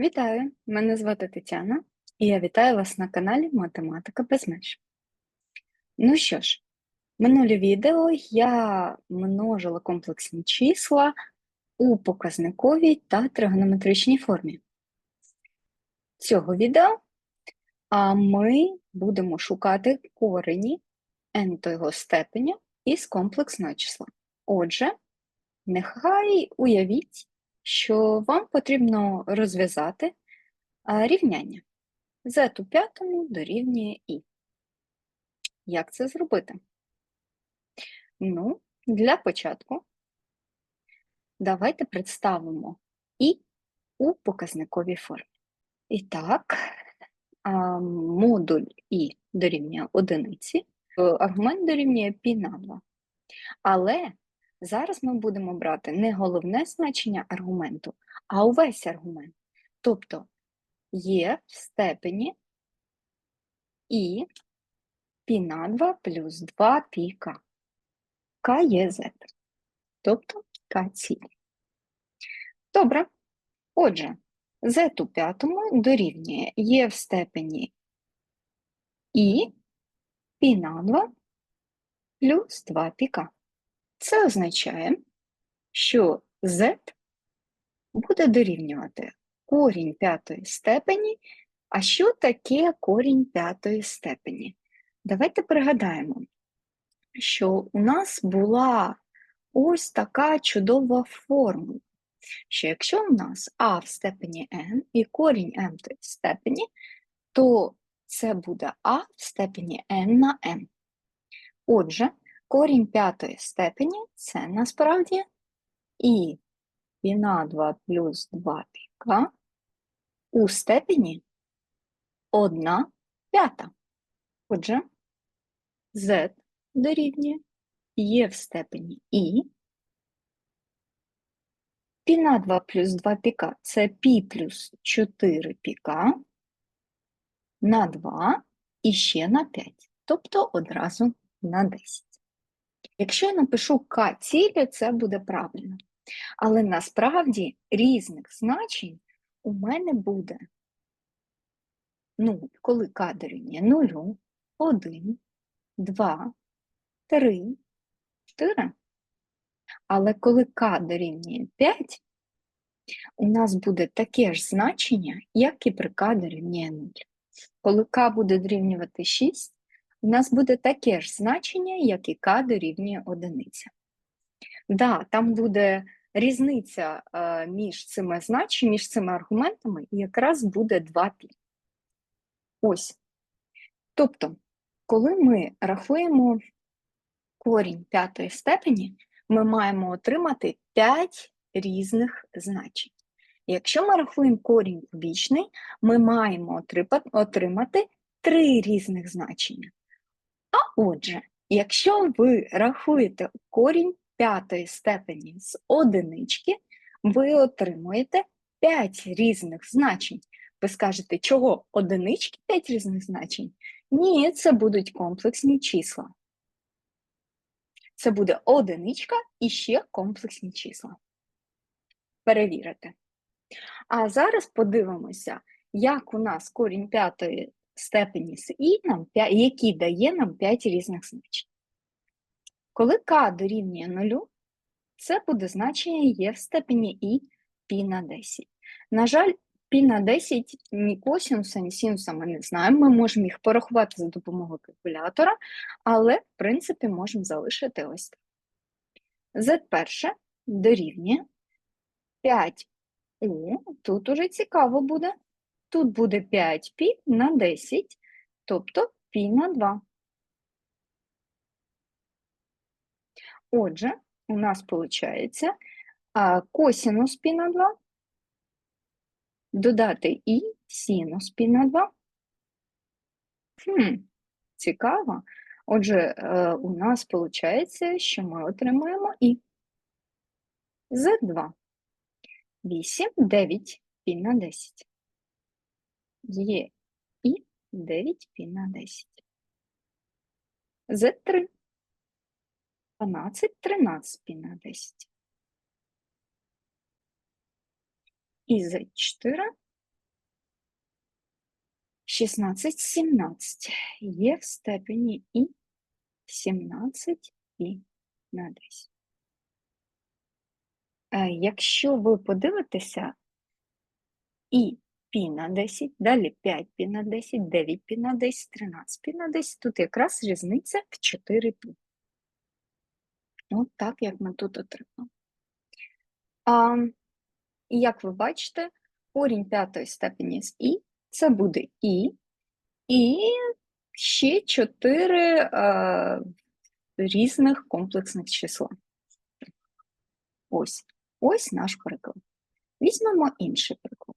Вітаю! Мене звати Тетяна, і я вітаю вас на каналі Математика без меж. Ну що ж, минулі відео я множила комплексні числа у показниковій та тригонометричній формі. Цього відео а ми будемо шукати корені n його степеня із комплексного числа. Отже, нехай уявіть, що вам потрібно розв'язати рівняння. z у п'ятому дорівнює і. Як це зробити? Ну, для початку давайте представимо і у показниковій формі. І так, модуль і дорівнює одиниці, аргумент дорівнює π на 2. Але Зараз ми будемо брати не головне значення аргументу, а увесь аргумент. Тобто є в степені і пі на 2 плюс 2 пі к. К є z. Тобто К цілі. Добре. Отже, z у п'ятому дорівнює є в степені і пі на 2 плюс 2 пі к. Це означає, що z буде дорівнювати корінь п'ятої степені. А що таке корінь п'ятої степені? Давайте пригадаємо, що у нас була ось така чудова формула, що якщо у нас а в степені n і корінь m в степені, то це буде а в степені n на m. Отже, корінь п'ятої степені це насправді і пі на 2 плюс 2 піка у степені 1 п'ята. Отже, z дорівнює є в степені і. Пі на 2 плюс 2 піка це пі плюс 4 піка на 2 і ще на 5, тобто одразу на 10. Якщо я напишу К цілі, це буде правильно. Але насправді різних значень у мене буде 0, коли К дорівнює 0, 1, 2, 3, 4. Але коли К дорівнює 5, у нас буде таке ж значення, як і при К дорівнює 0. Коли К буде дорівнювати 6, у нас буде таке ж значення, як і К дорівнює одиниця. Да, там буде різниця е, між цими значеннями, між цими аргументами, і якраз буде 2 пі. Ось. Тобто, коли ми рахуємо корінь п'ятої степені, ми маємо отримати 5 різних значень. Якщо ми рахуємо корінь кубічний, ми маємо отримати 3 різних значення. А отже, якщо ви рахуєте корінь п'ятої степені з одинички, ви отримуєте 5 різних значень. Ви скажете, чого одинички 5 різних значень? Ні, це будуть комплексні числа. Це буде одиничка і ще комплексні числа. Перевірити. А зараз подивимося, як у нас корінь п'ятої степені з і, нам, який дає нам 5 різних значень. Коли k дорівнює 0, це буде значення є в степені і π на 10. На жаль, π на 10 ні косінуса, ні синуса ми не знаємо. Ми можемо їх порахувати за допомогою калькулятора, але, в принципі, можемо залишити ось так. z перше дорівнює 5 у, тут уже цікаво буде. Тут буде 5 π на 10, тобто π на 2. Отже, у нас виходить косінус π на 2, додати і синус π на 2. Хм, Цікаво. Отже, е, у нас виходить, що ми отримуємо і z2. 8, 9 π на 10 є і 9 пі на 10. Z3 12, 13 пі на 10. І Z4 16, 17. Є в степені і 17 і на 10. Е, Якщо ви подивитеся, і пі на 10, далі 5 пі на 10, 9 пі на 10, 13 пі на 10, тут якраз різниця в 4 пі. От так, як ми тут отримали. А, як ви бачите, корінь п'ятої степені з і це буде і, і ще 4 а, різних комплексних числа. Ось, ось наш приклад. Візьмемо інший приклад.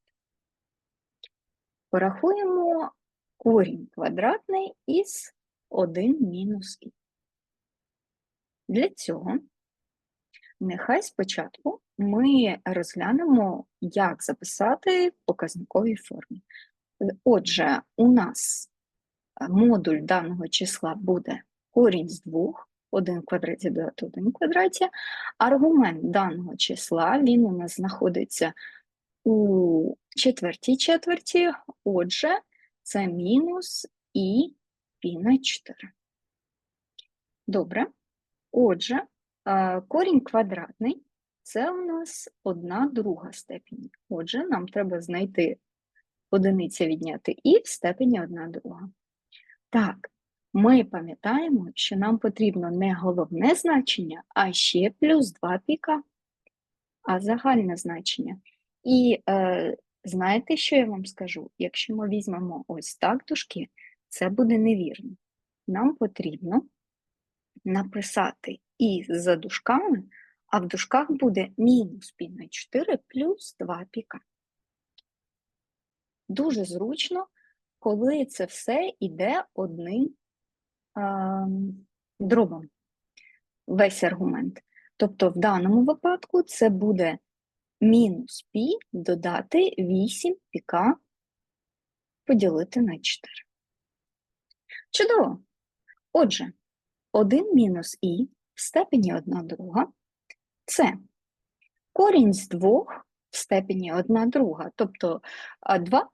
Порахуємо корінь квадратний із 1 мінус і. Для цього нехай спочатку ми розглянемо, як записати в показниковій формі. Отже, у нас е, модуль даного числа буде корінь з 2, 1 в квадраті додати 1 в квадраті. Аргумент даного числа, він у нас знаходиться у четвертій четверті, отже, це мінус і пі на 4. Добре. Отже, е, корінь квадратний це у нас одна друга степінь. Отже, нам треба знайти одиниця відняти і в степені одна друга. Так, ми пам'ятаємо, що нам потрібно не головне значення, а ще плюс 2 піка, а загальне значення. І е, знаєте, що я вам скажу? Якщо ми візьмемо ось так дужки, це буде невірно. Нам потрібно написати і за дужками, а в дужках буде мінус пі на 4 плюс 2 піка. Дуже зручно, коли це все йде одним а, дробом, весь аргумент. Тобто в даному випадку це буде мінус пі додати 8 піка поділити на 4. Чудово! Отже, 1 мінус і в степені 1 друга це корінь з 2 в степені 1 друга, тобто 2 в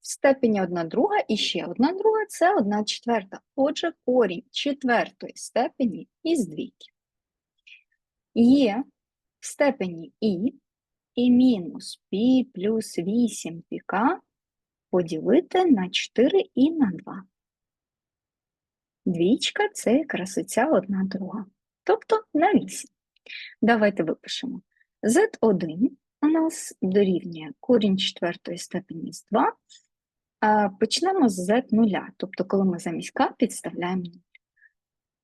степені 1 друга і ще 1 друга це 1 четверта. Отже, корінь четвертої степені із двійки. Є в степені і і мінус пі плюс 8 піка поділити на 4 і на 2. Двічка це і одна друга, тобто на 8. Давайте випишемо. Z1 у нас дорівнює корінь четвертої степені з 2. А почнемо з Z0, тобто коли ми замість k підставляємо 0.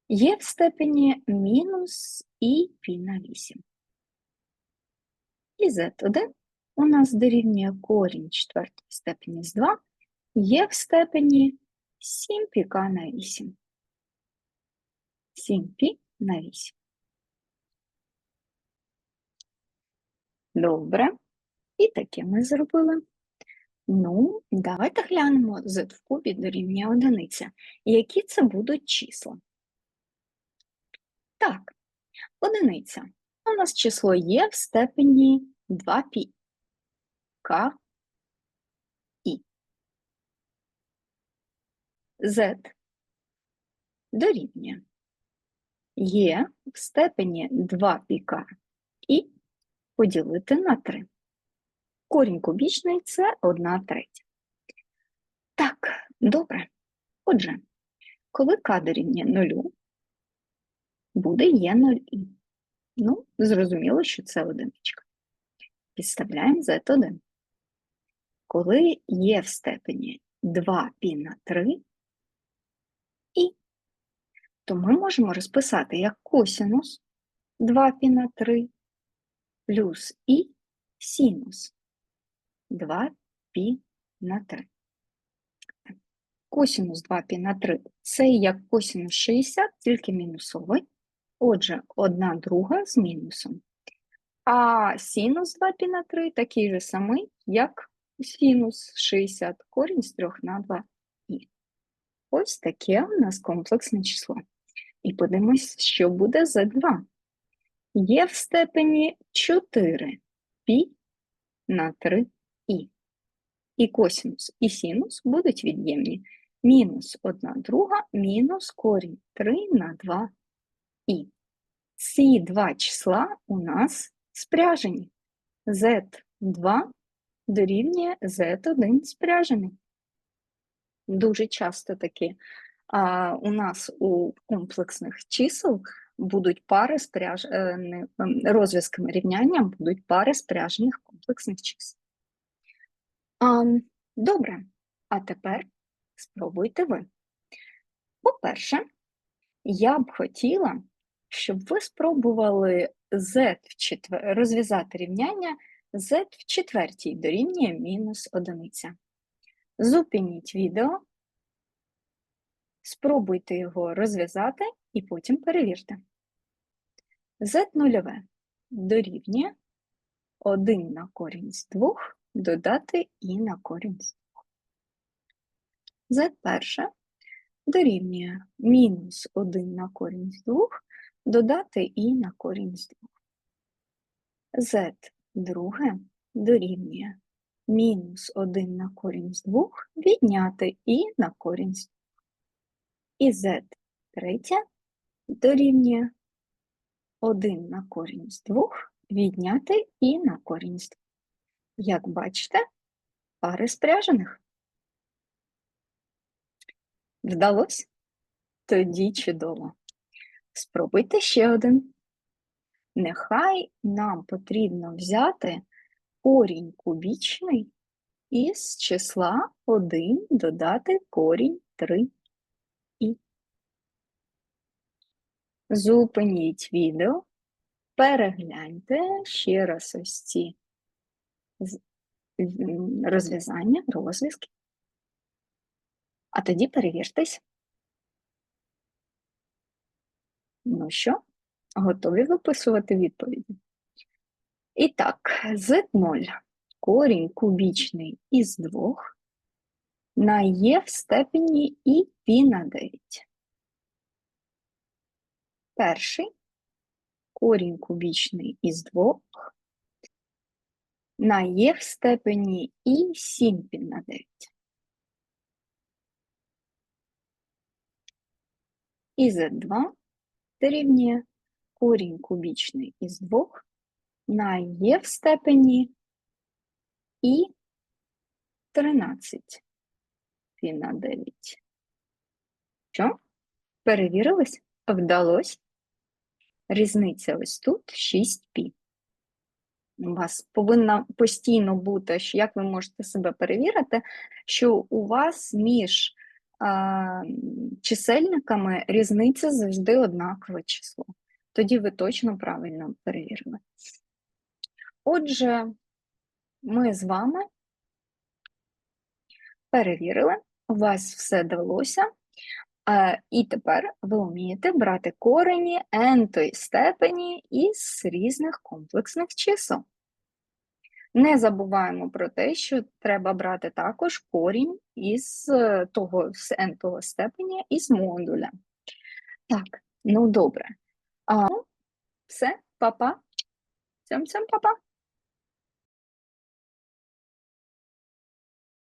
Є в степені мінус і пі на 8. І Z1 у нас дорівнює корінь четвертої степені з 2, є в степені 7 піка на 8. 7 пі на 8. Добре. І таке ми зробили. Ну, давайте глянемо z в кубі дорівнює одиниця. Які це будуть числа? Так, одиниця. У нас число є в степені 2π. К і. Z дорівнює. Є в степені 2 піка і поділити на 3. Корінь кубічний це 1 третя. Так, добре. Отже, коли k дорівнює 0, буде є 0 і. Ну, зрозуміло, що це одиничка. Підставляємо Z1. Коли є в степені 2 пі на 3 і, то ми можемо розписати як косінус 2 пі на 3 плюс і синус 2 пі на 3. Косінус 2 пі на 3 це як косінус 60, тільки мінусовий. Отже, одна друга з мінусом. А синус 2 π на 3 такий же самий, як синус 60, корінь з 3 на 2 і. Ось таке у нас комплексне число. І подивимось, що буде за 2. Є в степені 4 π на 3 і. і косінус, і синус будуть від'ємні. Мінус 1 друга, мінус корінь 3 на 2 і. Ці два числа у нас спряжені. Z2 дорівнює Z1 спряжений. Дуже часто такі а, у нас у комплексних чисел будуть пари спряж... е, ем, розв'язками рівняння будуть пари спряжених комплексних чисел. А, добре, а тепер спробуйте ви. По-перше, я б хотіла, щоб ви спробували z в четвер... розв'язати рівняння z в четвертій дорівнює мінус одиниця. Зупиніть відео, спробуйте його розв'язати і потім перевірте. z нульове дорівнює 1 на корінь з 2 додати і на корінь з 2. z перше дорівнює мінус 1 на корінь з 2 додати і на корінь з 2. z друге дорівнює мінус 1 на корінь з 2 відняти і на корінь з 2. І z третє дорівнює 1 на корінь з 2 відняти і на корінь з 2. Як бачите, пари спряжених. Вдалось? Тоді чудово. Спробуйте ще один. Нехай нам потрібно взяти корінь кубічний із числа 1 додати корінь 3 і. Зупиніть відео, перегляньте ще раз ось ці розв'язання, розв'язки. А тоді перевіртесь. Ну що, готові виписувати відповіді? І так, z0 корінь кубічний із 2 на є в степені і пі на 9. Перший корінь кубічний із 2 на є в степені і 7 пі на 9. І z2 дорівнює корінь кубічний із 2 на є в степені і 13 пі на 9. Що? Перевірились? Вдалось? Різниця ось тут 6 пі. У вас повинна постійно бути, як ви можете себе перевірити, що у вас між чисельниками різниця завжди однакове число. Тоді ви точно правильно перевірили. Отже, ми з вами перевірили, у вас все вдалося, і тепер ви вмієте брати корені n-тої степені із різних комплексних чисел. Не забуваємо про те, що треба брати також корінь із е, того з n-того степеня із модуля. Так, ну добре. А, все, папа. Цьом-цьом, папа.